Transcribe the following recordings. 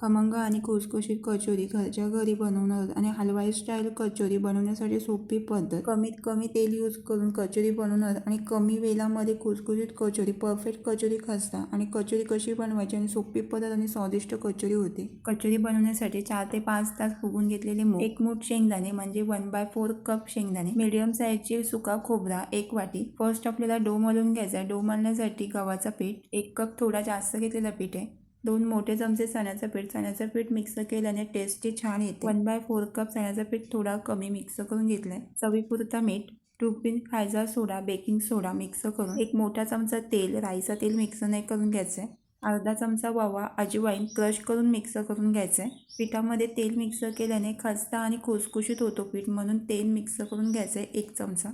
खमंग आणि खुसखुशीत कचोरी घरच्या घरी बनवणार आणि हलवाई स्टाईल कचोरी बनवण्यासाठी सोपी पद्धत. कमीत कमी तेल यूज करून कचोरी बनवणार आणि कमी वेळामध्ये खुसखुशीत कचोरी परफेक्ट कचोरी खस्ता आणि कचोरी कशी बनवायची आणि सोपी पद्धत आणि स्वादिष्ट कचोरी होते. कचोरी बनवण्यासाठी चार ते पाच तास फुगून घेतलेले मूग एक मूठ शेंगदाणे म्हणजे वन बाय फोर कप शेंगदाणे मीडियम साईजचे सुका खोबरा एक वाटी. फर्स्ट आपल्याला डो मलून घ्यायचा डो मलण्यासाठी गव्हाचा पीठ एक कप थोडा जास्त घेतलेला पीठ आहे. दोन मोठे चमचे चण्याचं पीठ. चण्याचं पीठ मिक्स केल्याने टेस्टी छान येते. वन बाय फोर कप चण्याचं पीठ थोडा कमी मिक्स करून घेतलाय. चवीपुरता मीठ टूपिन खायचा सोडा बेकिंग सोडा मिक्स करून. एक मोठा चमचा तेल राईचा तेल मिक्स नाही करून घ्यायचं आहे अर्धा चमचा वावा अजिवाईन क्रश करून मिक्स करून घ्यायचं आहे पिठामध्ये तेल मिक्स केल्याने खस्ता आणि खुसखुशीत होतो पीठ म्हणून तेल मिक्स करून घ्यायचं आहे एक चमचा.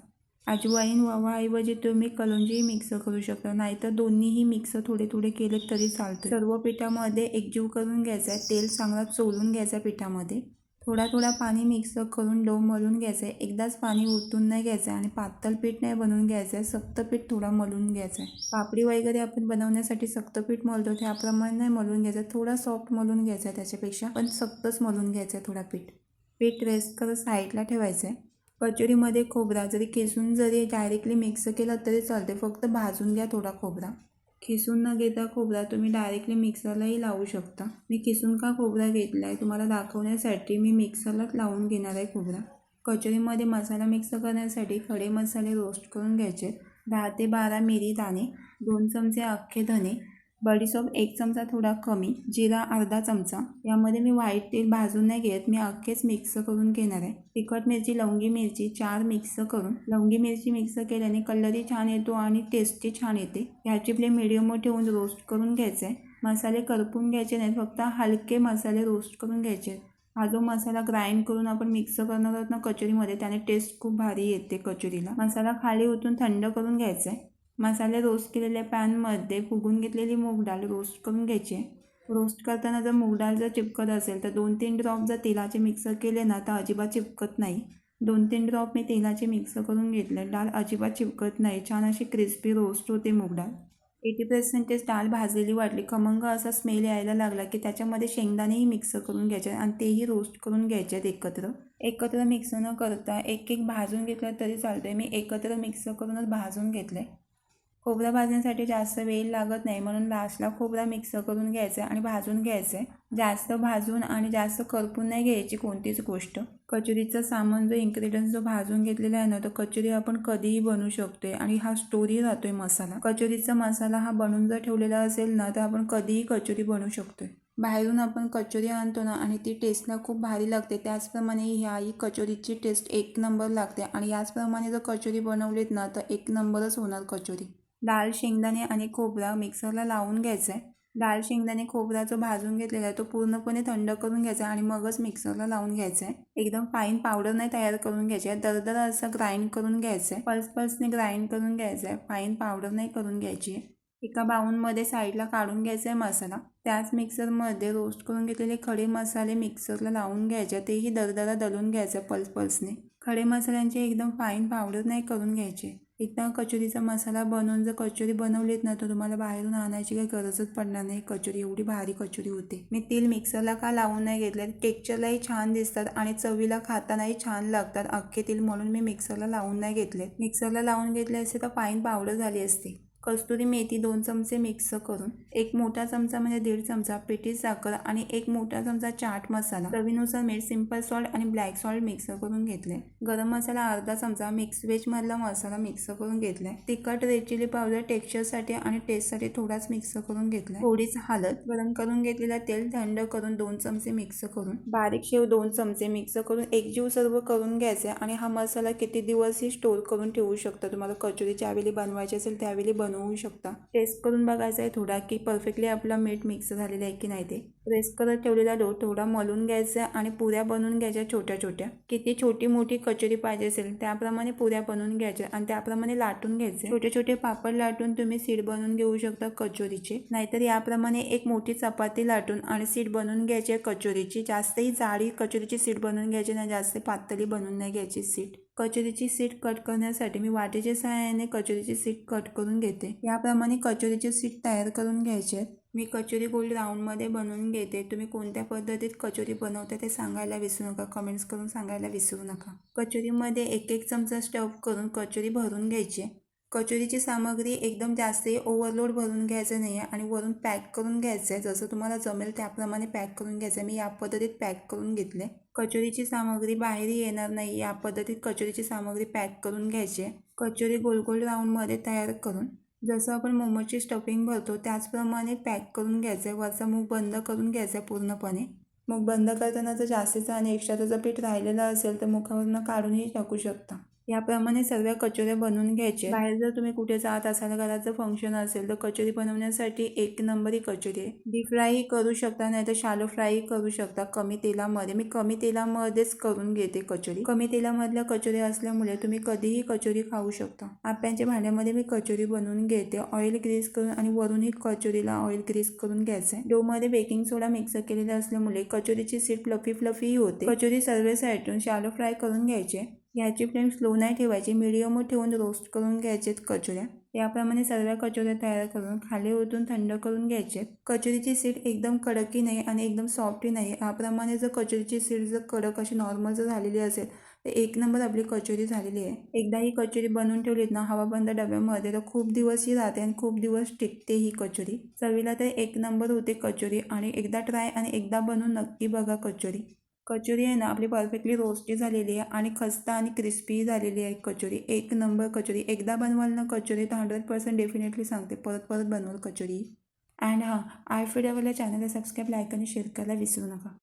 अजवाईन वावाऐवजी तुम्ही कलंजी मिक्स करू शकता. नाहीतर दोन्हीही मिक्स थोडे थोडे केले तरी चालते सर्व पिठामध्ये एकजीव करून घ्यायचा आहे तेल चांगला चोलून घ्यायचं पिठामध्ये. थोडा थोडा पाणी मिक्स करून डो मळून घ्यायचं आहे एकदाच पाणी ओतून नाही घ्यायचं आहे आणि पातळ पीठ नाही बनवून घ्यायचं आहे सक्त पीठ थोडा मळून घ्यायचं आहे पापडी वगैरे आपण बनवण्यासाठी सक्त पीठ मळतो. त्याप्रमाणे नाही मळून घ्यायचं थोडा सॉफ्ट मळून घ्यायचा आहे त्याच्यापेक्षा. पण सक्तच मळून घ्यायचं आहे थोडा पीठ. पीठ रेस्ट करत साईडला ठेवायचं आहे कचोरीमध्ये खोबरा जरी किसून जरी डायरेक्टली मिक्स केला तरी चालते फक्त भाजून घ्या थोडा खोबरा. किसून न घेता खोबरा तुम्ही डायरेक्टली मिक्सरलाही लावू शकता. मी किसून का खोबरा घेतला आहे तुम्हाला दाखवण्यासाठी मी मिक्सरलाच लावून घेणार आहे खोबरा. कचोरीमध्ये मसाला मिक्स करण्यासाठी खडे मसाले रोस्ट करून घ्यायचे. दहा ते बारा मिरी दाणे दोन चमचे अख्खे धने बडीसोप एक चमचा थोडा कमी जिरा अर्धा चमचा. यामध्ये मी व्हाईट तेल भाजून नाही घेत मी अख्खेच मिक्स करून घेणार आहे. तिखट मिरची लवंगी मिरची चार मिक्स करून. लवंगी मिरची मिक्स केल्याने कलरही छान येतो आणि टेस्टही छान येते. ह्याची फ्लेम मिडियम ठेवून रोस्ट करून घ्यायचं आहे मसाले करपून घ्यायचे नाहीत फक्त हलके मसाले रोस्ट करून घ्यायचे हा जो मसाला ग्राइंड करून आपण मिक्स करणार आहोत ना कचोरीमध्ये त्याने टेस्ट खूप भारी येते कचोरीला. मसाला खाली ओतून थंड करून घ्यायचा आहे मसाले रोस्ट केलेल्या पॅनमध्ये फुगून घेतलेली मूग डाळ रोस्ट करून घ्यायची. रोस्ट करताना जर मूग डाळ जर चिपकत असेल तर दोन तीन ड्रॉप जर तेलाचे मिक्सर केले ना तर अजिबात चिपकत नाही. दोन तीन ड्रॉप मी तेलाचे मिक्स करून घेतले. डाळ अजिबात चिपकत नाही. छान अशी क्रिस्पी रोस्ट होते मूग डाळ. एटी पर्सेंटेज डाळ भाजलेली वाटली. खमंग असा स्मेल यायला लागला की त्याच्यामध्ये शेंगदाणेही मिक्स करून घ्यायचे आणि तेही रोस्ट करून घ्यायचे आहेत एकत्र. एकत्र मिक्स न करता एक एक भाजून घेतलं तरी चालतं मी एकत्र मिक्स करूनच भाजून घेतलं खोबरं भाजण्यासाठी जास्त वेळ लागत नाही म्हणून लास्टला खोबरा मिक्स करून घ्यायचं आहे आणि भाजून घ्यायचं. आहे जास्त भाजून आणि जास्त करपून नाही घ्यायची कोणतीच गोष्ट. कचोरीचं सामान जो इन्ग्रेडियंट जो भाजून घेतलेला आहे ना तो कचोरी आपण कधीही बनवू शकतोय आणि हा स्टोरी राहतोय मसाला. कचोरीचा मसाला हा बनवून जर ठेवलेला असेल ना तर आपण कधीही कचोरी बनवू शकतोय. बाहेरून आपण कचोरी आणतो ना आणि ती टेस्टला खूप भारी लागते. त्याचप्रमाणे ह्याही कचोरीची टेस्ट एक नंबर लागते आणि याचप्रमाणे जर कचोरी बनवलीत ना तर एक नंबरच होणार कचोरी. डाळ शेंगदाणे आणि खोबरा मिक्सरला लावून घ्यायचा आहे. डाळ शेंगदाणे खोबरा जो भाजून घेतलेला आहे तो पूर्णपणे थंड करून घ्यायचा आणि मगच मिक्सरला लावून घ्यायचा आहे. एकदम फाईन पावडर नाही तयार करून घ्यायची आहे. दरदर असं ग्राइंड करून घ्यायचं आहे. पल्स पल्सने ग्राइंड करून घ्यायचं आहे. फाईन पावडर नाही करून घ्यायची आहे. एका बाऊनमध्ये साईडला काढून घ्यायचा आहे मसाला. त्याच मिक्सरमध्ये रोस्ट करून घेतलेले खडे मसाले मिक्सरला लावून घ्यायचे तेही दरदरा दलून घ्यायचं पल्स पल्सने. खडे मसाल्यांचे एकदम फाईन पावडर नाही करून घ्यायचे. एकदा कचोरीचा मसाला बनवून जर कचोरी बनवलीत ना तर तुम्हाला बाहेरून आणायची काही गरजच पडणार नाही. कचोरी एवढी भारी कचोरी होते. मी तेल मिक्सरला का लावून नाही घेतले टेक्चरलाही छान दिसतात आणि चवीला खातानाही छान लागतात अख्खे तेल म्हणून मी मिक्सरला लावून नाही घेतले. मिक्सरला लावून घेतले असते तर फाईन पावडर झाली असते. कस्तुरी मेथी दोन चमचे मिक्स करून एक मोठा चमचा म्हणजे दीड चमचा पिठी साखर आणि एक मोठा चमचा चाट मसाला. चवीनुसार मीठ सिंपल सॉल्ट आणि ब्लॅक सॉल्ट मिक्स करून घेतले. गरम मसाला अर्धा चमचा मिक्स व्हेज मधला मसाला मिक्स करून घेतलाय तिखट रेड चिली पावडर टेक्स्चरसाठी आणि टेस्टसाठी थोडाच मिक्स करून घेतलाय थोडीच हलद गरम करून घेतलेला तेल थंड करून दोन चमचे मिक्स करून. बारीक शेव दोन चमचे मिक्स करून एकजीव सर्व करून घ्यायचे आणि हा मसाला किती दिवसही स्टोर करून ठेवू शकता? तुम्हाला कचोरी ज्यावेळी बनवायची असेल त्यावेळी बनवू होऊ शकता. टेस्ट करून बघायचं आहे थोडा की परफेक्टली आपला मीठ मिक्स झालेलं आहे की नाही ते. प्रेस करत ठेवलेला डो थोडा मलून घ्यायचा आणि पुऱ्या बनवून घ्यायच्या छोट्या छोट्या. किती छोटी मोठी कचोरी पाहिजे असेल त्याप्रमाणे पुऱ्या बनवून घ्यायच्या आणि त्याप्रमाणे लाटून घ्यायचे. छोटे छोटे पापड लाटून तुम्ही सीड बनवून घेऊ शकता कचोरीचे. नाहीतर याप्रमाणे एक मोठी चपाती लाटून आणि सीट बनवून घ्यायची कचोरीची. जास्तही जाडी कचोरीची सीट बनवून घ्यायची नाही जास्त पातळी बनवून नाही घ्यायची सीट कचोरीची सीट कट करण्यासाठी मी वाटेच्या सहाय्याने कचोरीची सीट कट करून घेते. याप्रमाणे कचोरीची सीट तयार करून घ्यायचे. आहेत मी कचोरी गोल्ड राऊंडमध्ये बनवून घेते. तुम्ही कोणत्या पद्धतीत कचोरी बनवता ते सांगायला विसरू नका. कमेंट्स करून सांगायला विसरू नका. कचोरीमध्ये एक एक चमचा स्टफ करून कचोरी भरून घ्यायची. कचोरीची सामग्री एकदम जास्तही ओव्हरलोड भरून घ्यायचं नाही आहे आणि वरून पॅक करून घ्यायचं आहे जसं तुम्हाला जमेल त्याप्रमाणे पॅक करून घ्यायचं आहे मी या पद्धतीत पॅक करून घेतले कचोरीची सामग्री बाहेर येणार नाही. या पद्धतीत कचोरीची सामग्री पॅक करून घ्यायची आहे कचोरी गोल गोल राऊंडमध्ये तयार करून जसं आपण मोमोची स्टफिंग भरतो त्याचप्रमाणे पॅक करून घ्यायचं आहे वरचा मूग बंद करून घ्यायचा आहे पूर्णपणे. मग बंद करताना जर जास्तीचं आणि एक्स्ट्राचं जर पीठ राहिलेलं असेल तर मुखावरनं काढूनही टाकू शकता. याप्रमाणे सर्व कचोऱ्या बनवून घ्यायचे. बाहेर जर तुम्ही कुठे जात असाल घराचं फंक्शन असेल तर कचोरी बनवण्यासाठी एक नंबरी कचोरी आहे. डीप फ्रायही करू शकता नाही तर शालो फ्रायही करू शकता. कमी तेलामध्ये मी कमी तेलामध्येच करून घेते कचोरी. कमी तेलामधल्या कचोरी असल्यामुळे तुम्ही कधीही कचोरी खाऊ शकता. आप्यांच्या भांड्यामध्ये मी कचोरी बनवून घेते. ऑइल ग्रीस करून आणि वरूनही कचोरीला ऑइल ग्रीस करून घ्यायचं. आहे डोमध्ये बेकिंग सोडा मिक्स केलेला असल्यामुळे कचोरीची सीट फ्लफी फ्लफी होते. कचोरी सर्व साईडून शालो फ्राय करून घ्यायचे. याची फ्लेम स्लो नाही ठेवायची मिडियमवर ठेवून रोस्ट करून घ्यायचेत कचोऱ्या. याप्रमाणे सर्व कचोऱ्या तयार करून खाली ओतून थंड करून घ्यायचे. कचोरीची सीट एकदम कडकही नाही आणि एकदम सॉफ्टही नाही. याप्रमाणे जर कचोरीची सीट जर कडक अशी नॉर्मल जर झालेली असेल तर एक नंबर आपली कचोरी झालेली आहे. एकदा ही कचोरी बनवून ठेवलीत ना हवाबंद डब्यामध्ये तर खूप दिवस ही राहते आणि खूप दिवस टिकते ही कचोरी. चवीला तर एक नंबर होते कचोरी आणि एकदा ट्राय आणि एकदा बनवून नक्की बघा कचोरी. कचोरी आहे ना आपली परफेक्टली रोस्टी झालेली आहे आणि खस्ता आणि क्रिस्पी झालेली आहे कचोरी. एक नंबर कचोरी. एकदा बनवाल ना कचोरी तर हंड्रेड पर्सेंट डेफिनेटली सांगते. परत परत बनवाल कचोरी. अँड हां आय फीड चॅनलला सबस्क्राईब लाईक आणि शेअर करायला विसरू नका.